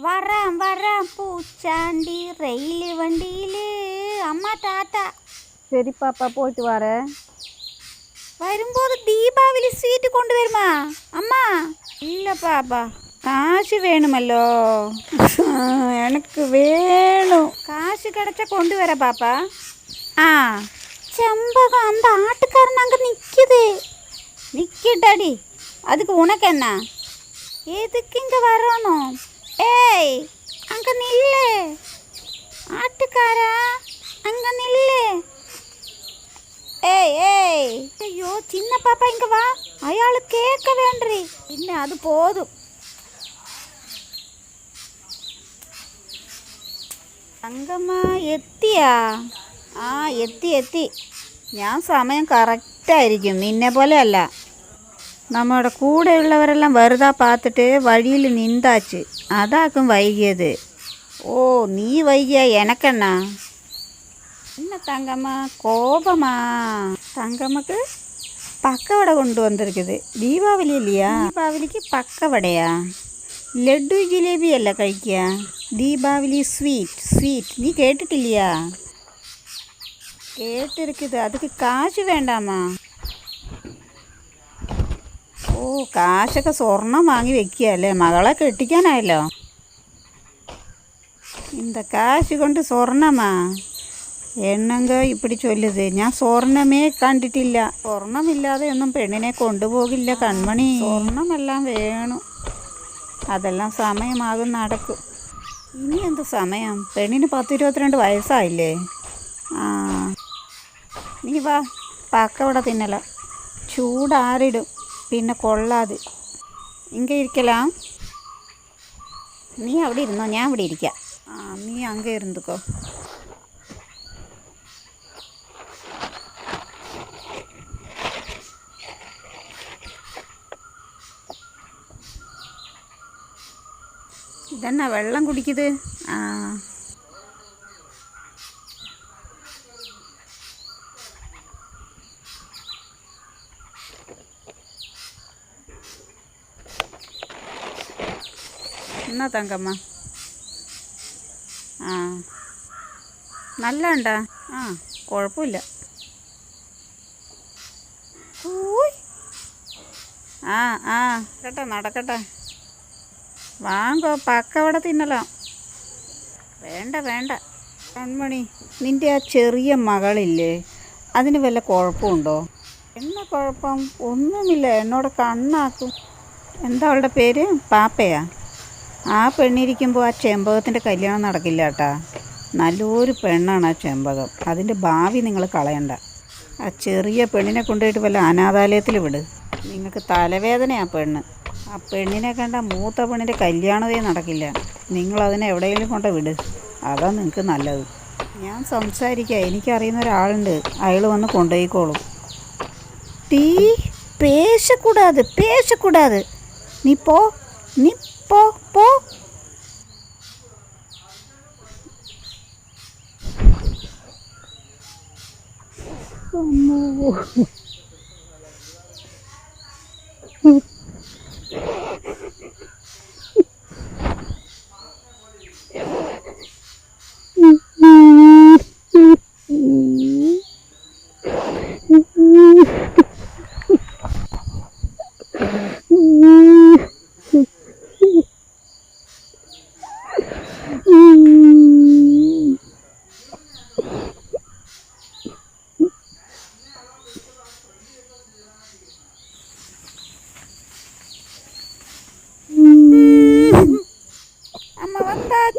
വരാം വരാം പൂച്ചാണ്ടി റെയിൽ വണ്ടിയിൽ അമ്മ ടാറ്റ ശരി പാപ്പ പോയിട്ട് വാറേ വരുമ്പോൾ ദീപാവലി സ്വീറ്റ് കൊണ്ടുവരുമാ അമ്മ ഇല്ല പാപ്പ കാശ് വേണമല്ലോ എനക്ക് വേണം കാശ് കിടച്ച കൊണ്ടുവരാ പാപ്പ ആ ചെമ്പകം அந்த ஆட்டுக்காரன் அங்க நிக்குது நிக்கட்டடி அதுக்கு உனக்கு என்ன எதுக்கு இங்க வரணும் ஏய் அங்க நில்லு ஆட்டுக்காரா அங்க நில்லு ഏയ് ഏയ് അയ്യോ ചിന്ന പാപ്പ ഇങ്ങ വാ അയാൾ കേക്ക വേണ്ടേ പിന്നെ അത് പോതും തങ്കമ്മ എത്തിയാ ആ എത്തി എത്തി ഞാൻ സമയം കറക്റ്റായിരിക്കും നിന്നെ പോലെ അല്ല നമ്മുടെ കൂടെയുള്ളവരെല്ലാം വെറുതെ പാത്തിട്ട് വഴിയിൽ നിന്താച്ച് അതാക്കും വൈകിയത് ഓ നീ വൈകിയ എനക്കെണ്ണാ என்ன தங்கம்மா கோபமா தங்கம்மாக்கு பக்கவடை கொண்டு வந்திருக்குது தீபாவளி இல்லையா தீபாவளிக்கு பக்கவடையா ലഡു ജിലേബി അല്ല കഴിക്കുക ദീപാവലി സ്വീറ്റ് സ്വീറ്റ് നീ കേട്ടിട്ടില്ലയാ കേട്ടിരിക്കുന്നത് അതുക്ക് കാശ് വേണ്ടാമാ ഓ കാശൊക്കെ സ്വർണം വാങ്ങി വെക്കുക അല്ലേ മകളെ കെട്ടിക്കാനായല്ലോ இந்த காசு கொண்டு சொர்ணமா என்னங்க இப்படி சொல்லுது ഞാൻ സ്വർണമേ കണ്ടിട്ടില്ല സ്വർണമില്ലാതെ ഒന്നും പെണ്ണിനെ കൊണ്ടുപോകില്ല കൺമണി സ്വർണമെല്ലാം വേണം അതെല്ലാം സമയമാകും നടക്കും ഇനി എന്ത് സമയം പെണ്ണിന് പത്ത് ഇരുപത്തിരണ്ട് വയസ്സായില്ലേ ആ നീ വാ പക്കവിടെ തിന്നല ചൂടാറിടും പിന്നെ കൊള്ളാതെ. ഇങ്ങ ഇരിക്കലാം? നീ അവിടെ ഇരുന്നോ? ഞാൻ ഇവിടെ ഇരിക്കാം. ആ നീ അങ്ങ് ഇരുந்துക്കോ ഇതെന്നാ വെള്ളം കുടിക്കുന്നത്? ആ. എന്നാ തങ്കമ്മ? ആ. നല്ല ഉണ്ടാ ആ കുഴപ്പമില്ല. ആ ആ കേട്ടോ നടക്കട്ടെ. വാങ്ങോ പക്ക അവിടെ തിന്നലാം? വേണ്ട വേണ്ട. കൺമണി നിന്റെ ആ ചെറിയ മകളില്ലേ? അതിന് വല്ല കുഴപ്പമുണ്ടോ? എന്നാ കുഴപ്പം? ഒന്നുമില്ല. എന്നോട് കണ്ണാക്കും. എന്താ അവളുടെ പേര്? പാപ്പയാ? ആ പെണ്ണിരിക്കുമ്പോൾ ആ ചെമ്പകത്തിന്റെ കല്യാണം നടക്കില്ല കേട്ടാ നല്ലൊരു പെണ്ണാണ് ആ ചെമ്പകം. അതിന്റെ ഭാവി നിങ്ങൾ കളയണ്ട. ആ ചെറിയ പെണ്ണിനെ കൊണ്ടുപോയിട്ട് വല്ല അനാഥാലയത്തിൽ വിട്. നിങ്ങൾക്ക് തലവേദനയാ പെണ്ണ്. ആ പെണ്ണിനെ കണ്ട മൂത്ത പെണ്ണിന്റെ കല്യാണമേ നടക്കില്ല. നിങ്ങളതിനെ എവിടെയെങ്കിലും കൊണ്ട് വിട്. അതാണ് നിങ്ങൾക്ക് നല്ലത്. ഞാൻ സംസാരിക്കാം. എനിക്കറിയുന്ന ഒരാളുണ്ട്. അയാൾ വന്ന് കൊണ്ടുപോയിക്കോളും. ടീ പേശക്കൂടാതെ പേശക്കൂടാതെ നീ പോ. നീ പോ പോ അമ്മോ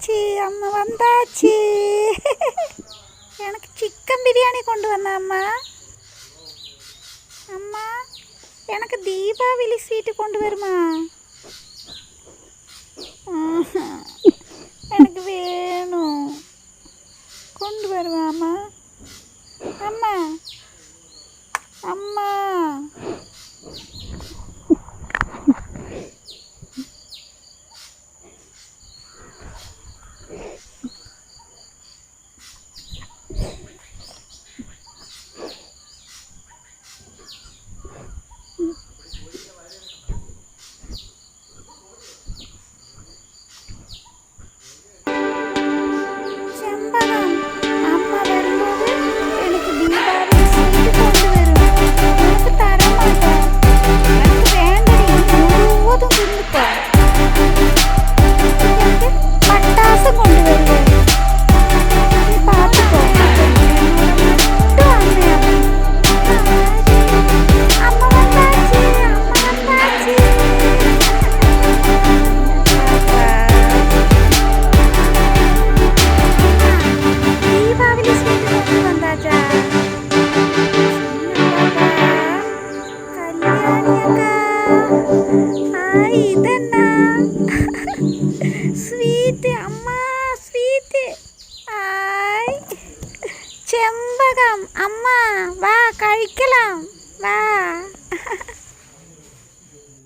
வந்தாச்சு அம்மா வந்தாச்சு. எனக்கு சிக்கன் பிரியாணி கொண்டு வந்த அம்மா. அம்மா எனக்கு தீபாவளி ஸ்வீட்டு கொண்டு வருமா? ஆஹா. எனக்கு வேணும். கொண்டு வருவாம்மா அம்மா அம்மா. സ്വീറ്റ് അമ്മ സ്വീറ്റ്. ചെമ്പകം അമ്മ വാ കഴിക്കലാം.